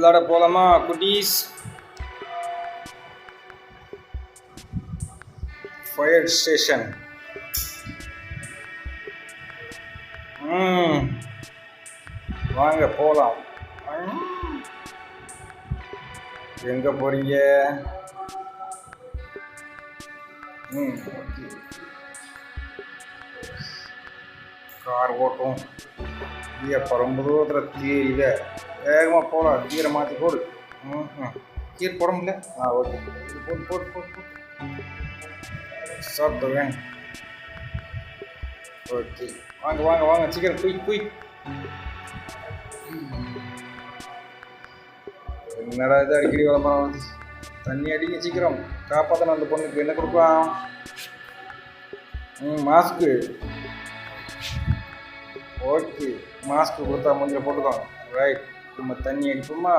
விளாட போகலாமா குட்டீஸ்? ஃபயர் ஸ்டேஷன் ம். வாங்க போகலாம் எங்கே போகிறீங்க ம் ஓகே. கார் ஓட்டும். ஐயா இப்போ ரொம்ப தூரத்தில் தீ வேகமாக போகலாம் கீரை மாற்றி போடு. ம் ம் கீரை போட முடியல? ஆ ஓகே. போட்டு போட்டு போட்டு சாப்பிட்டு வேங்க ஓகே. வாங்க வாங்க வாங்க சீக்கிரம் குயிக் குயிக் என்னடா இது அடிக்கடி விளம்பரம் தண்ணி அடிக்க சீக்கிரம். காப்பாற்றணும் அந்த பொண்ணுக்கு. என்ன கொடுக்கலாம் ம் மாஸ்க்கு ஓகே. மாஸ்க் கொடுத்தா மூஞ்சில் போட்டுக்கோங்க. ரைட் நம்ம தண்ணி அடிப்போமா?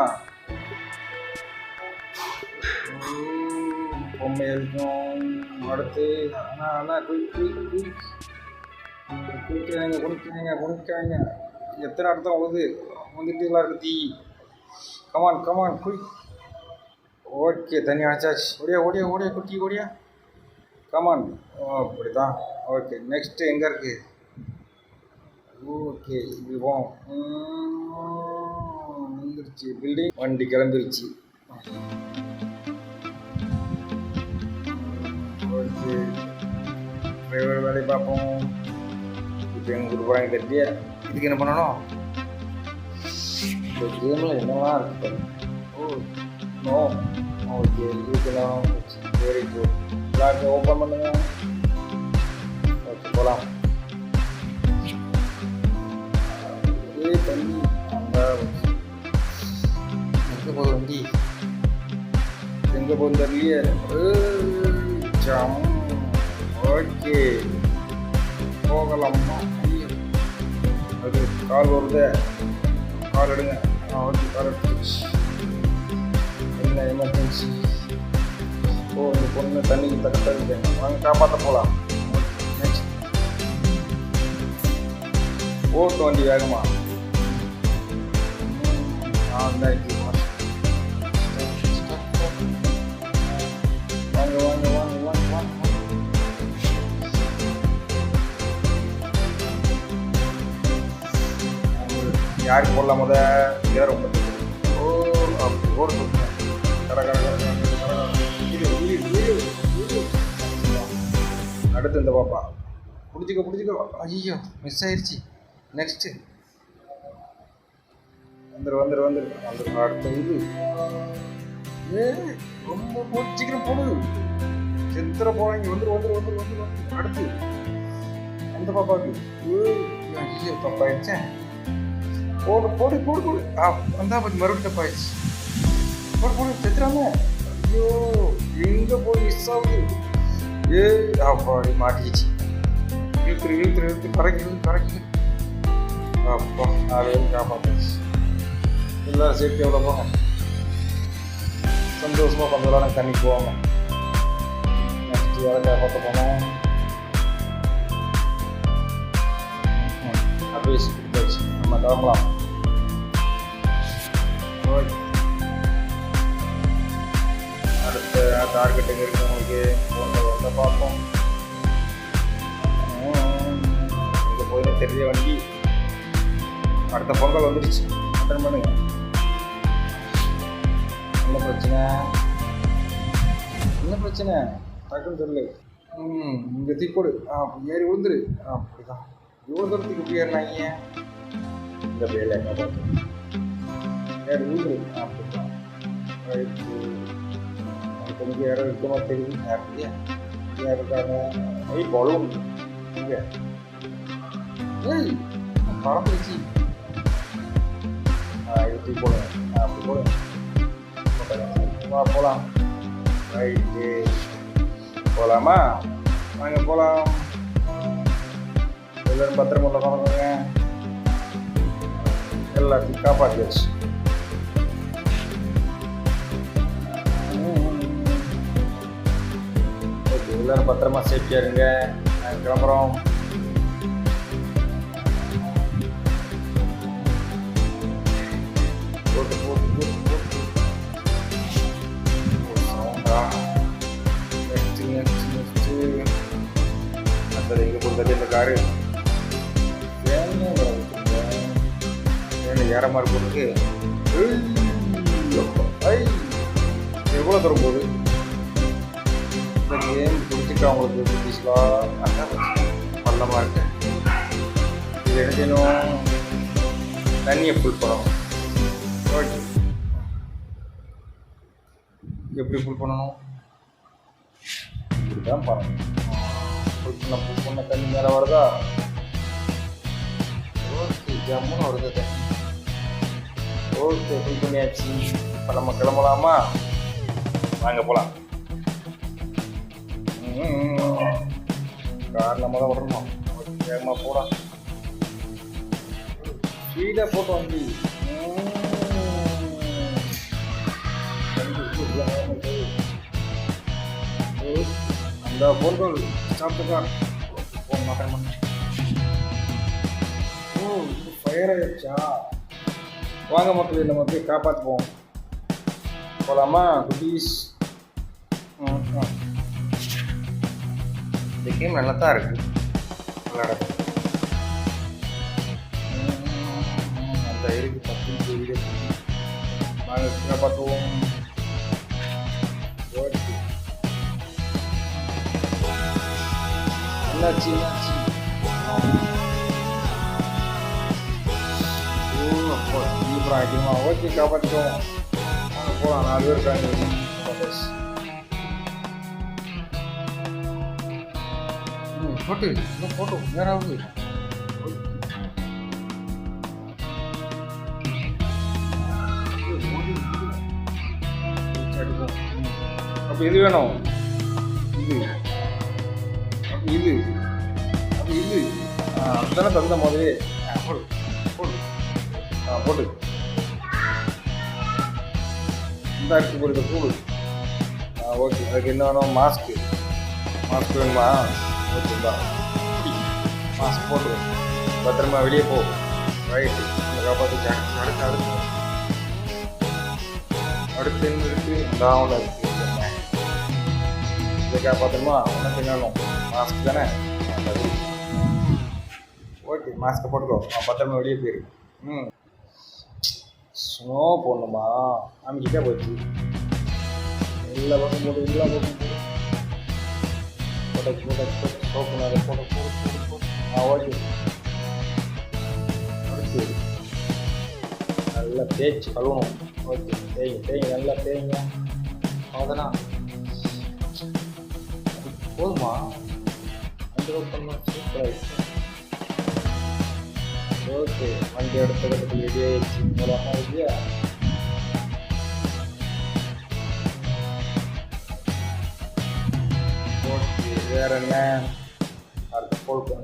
பொம்மை அடிக்கும். அடுத்து அண்ணா அண்ணா குயிக் குளிக்கிறாங்க குளிக்கிறாங்க குளிக்காங்க எத்தனை இடத்துல உழுது வந்துட்டுலாம் இருக்கு தீ. கமான் கமான் குயிக் ஓகே தண்ணி அடைச்சாச்சு ஓடியா ஓடியா ஓடியா குட்டி ஓடியா. கமான் அப்படி தான் ஓகே நெக்ஸ்ட்டு எங்கே இருக்குது ஓகே இது போம் வந்துருச்சு. பில்டிங் வண்டி கிளம்பிருச்சு. ஓகே டிரைவர் வேலையை பார்ப்போம். இப்போ எங்கே கொடுப்பாங்க போகிறாங்க இதுக்கு என்ன பண்ணணும்? இந்த கேமில் என்னவா இருக்கு ஓ நோ ஓகே இதுக்கெல்லாம் வெரி குட் எல்லாருக்கும் ஓப்பன் பண்ணுங்க. ஓகே போகலாம் ஏ தண்ணி அந்த எங்கே ஓகே போகலாமா. அது கால் வருது கால் எடுங்க ஓகே கால் எடுத்துச்சு என்ன எமர்ஜென்சி ஓ இந்த பொண்ணு தண்ணிக்கு வாங்க காப்பாற்ற போகலாம் நெக்ஸ்ட் ஓட்டு வண்டி வேகமா ஆ வாங்க வாங்க வாங்க வாங்க வாங்க யாருக்கு போடலாம் முத? இதை ரொம்ப ஓ அப்படி சொல்லுங்க அடுத்து இந்த பாப்பா. பிடிச்சிக்க பிடிச்சிக்க. ஐயோ மிஸ் ஆயிடுச்சு. நெக்ஸ்ட்டு வந்துரு வந்துரு வந்துரு. வந்துரு அடுத்த இது. ஏ ரொம்ப போட்டு சீக்கிரம் போடு. செத்துற போறாங்க வந்துரு வந்துரு வந்துரு வந்துரு வந்துரு. அடுத்து. அந்த பாப்பாவுக்கு. ஐயோ தப்பாயிடுச்சேன் போடு போடு போடு போடு. ஆ வந்தா பத்தி மறுபடியும் தப்பாயிடுச்சு. போடு போடு செத்துறாம. ஐயோ எங்க போய் மிஸ் ஆகுது? ஏ அப்பாடி மாட்டிக்கிச்சு. இழுத்துரு இழுத்துரு இழுத்து கரைக்கு இழுத்து கரைக்கு அப்பா நாலு காப்பாற்றுச்சு எல்லாரும் சேஃப்டி எவ்வளோ போங்க சந்தோஷமாக கொஞ்ச நேரம் தண்ணி போவாங்க நெக்ஸ்ட் யாரை பார்த்து போனோம் அப்படியே கொடுத்தாச்சு. நம்ம கிளம்பலாம் ஓகே அடுத்த டார்கெட் எங்கே இருக்கு உங்களுக்கு? ஒன்று ஒன்றை பார்ப்போம். இங்கே போயிட்டு தெரிஞ்ச வண்டி. அடுத்த பொங்கல் வந்துடுச்சு அட்டன் பண்ணுங்க என்ன பிரச்சனை? என்ன பிரச்சனை? டக்குன்னு சொல்லு. ம் இங்கே தீப்போடு ஆ ஏறி விழுந்துரு. ஆ அப்படிதான். இவ்வளோ தூரத்துக்கு இப்படி ஏறினாங்க? இந்த வேலை என்ன பார்த்து? ஏறி விழுந்துரு. ஆ அப்படிதான். எனக்கு கொஞ்சம் இடம் இருக்கமா தெரியுது அப்படியா ஏன் இருக்காங்க ஐய் பலூன். இங்கே. ஏய் பறந்துருச்சு ஆ இது போடுங்க ஆ அப்படி போடுங்க வா போகலாம் ரைட்டு போகலாமா வாங்க போகலாம் எல்லோரும் பத்திரமா உள்ள உட்காந்துங்க எல்லாத்தையும் காப்பாற்றியாச்சு ஓகே எல்லோரும் பத்திரமா சேஃப்டியாக இருங்க நாங்கள் கிளம்புறோம் இந்த இந்த காரு. ஏன்னு வர ஏற மாதிரி போட்டு எவ்வளோ தூரம் போகுது? இந்த கேம் பிடிச்சிட்டு அவங்களுக்கு புதுசுலாம் பள்ளமாக இருக்கு. இது என்ன செய்யணும் தண்ணியை ஃபுல் பண்ணணும். ஓகே. எப்படி ஃபுல் பண்ணணும்? இப்படி தான் பண்ணணும். ஃபுல் பண்ண தண்ணி மேலே வருதா ஓகே ஜம்முன்னு வருது தண்ணி ஓகே ஃபுல் பண்ணியாச்சு இப்போ நம்ம கிளம்பலாமா வாங்க போகலாம் கார் நம்ம தான் விடணும் ஓகே வேகமாக போகலாம் ஸ்பீடாக போட்டு வண்டி அந்த போன்கள் சாப்பிட்டுக்கா. போக மாட்டேன் ஓ இது ஃபயர் ஆயிடுச்சா? வாங்க மக்கள் நம்ம போய் காப்பாற்றுவோம் போகலாமா குட்டீஸ்? இந்த கேம் நல்லா தான் இருக்கு. விளையாட. அந்த இருக்கு பத்து வீடியோ வாங்க காப்பாற்றுவோம் என்னாச்சு என்னாச்சு ஓ அப்போ தீவிரம் ஆகிடுமா ஓகே காப்பாற்றிக்குவோம் வாங்க போகலாம் நாலு பேர் இருக்காங்க பஸ் ம் போட்டு இன்னும் போட்டோம் நேராகுது அப்போ இது வேணும் இது அப்போ இது இது அதுதானே தந்த முதலே ஆ, போடு. போடு. ஆ போடு. இந்த இருக்கு போடு இதை போடு. ஆ ஓகே. அதுக்கு என்ன வேணும்? மாஸ்க்கு மாஸ்க் வேணுமா? ஓகே இந்தா. மாஸ்க் போட்டு பத்திரமா வெளியே போ. ரைட்டு காப்பாற்றி அடுத்து அடுத்து அடுத்து என்ன இருக்கு? இந்த ஒன்று இருக்கு. இதை காப்பாற்றணுமா உனக்கு என்ன வேணும்? மாஸ்க் தானே? ஓகே மாஸ்க்கை போட்டுக்கோ. நான் பத்திரமா வெளியே போயிரு. ம். ஸ்னோ போடணுமா? அமைக்கிட்டே போச்சு எல்லா பக்கம் போட்டு எல்லா பக்கம் போட்டு. போட்டு போட்டு போட்டு சோப்பு நிறைய போட்டு போட்டு போட்டு போட்டு ஆ ஓகே. அடுத்து நல்லா தேய்ச்சி கழுவணும். ஓகே. தேய்ங்க தேய்ங்க நல்லா தேய்ங்க. அவ்வளோதானா போதுமா? அந்த பண்ணால் ஓகே வண்டி எடுத்துக்கிறதுக்கு ரெடி ஆயிடுச்சு போகலாமா இல்லையா ஓகே வேற என்ன? அடுத்த போல் பண்ண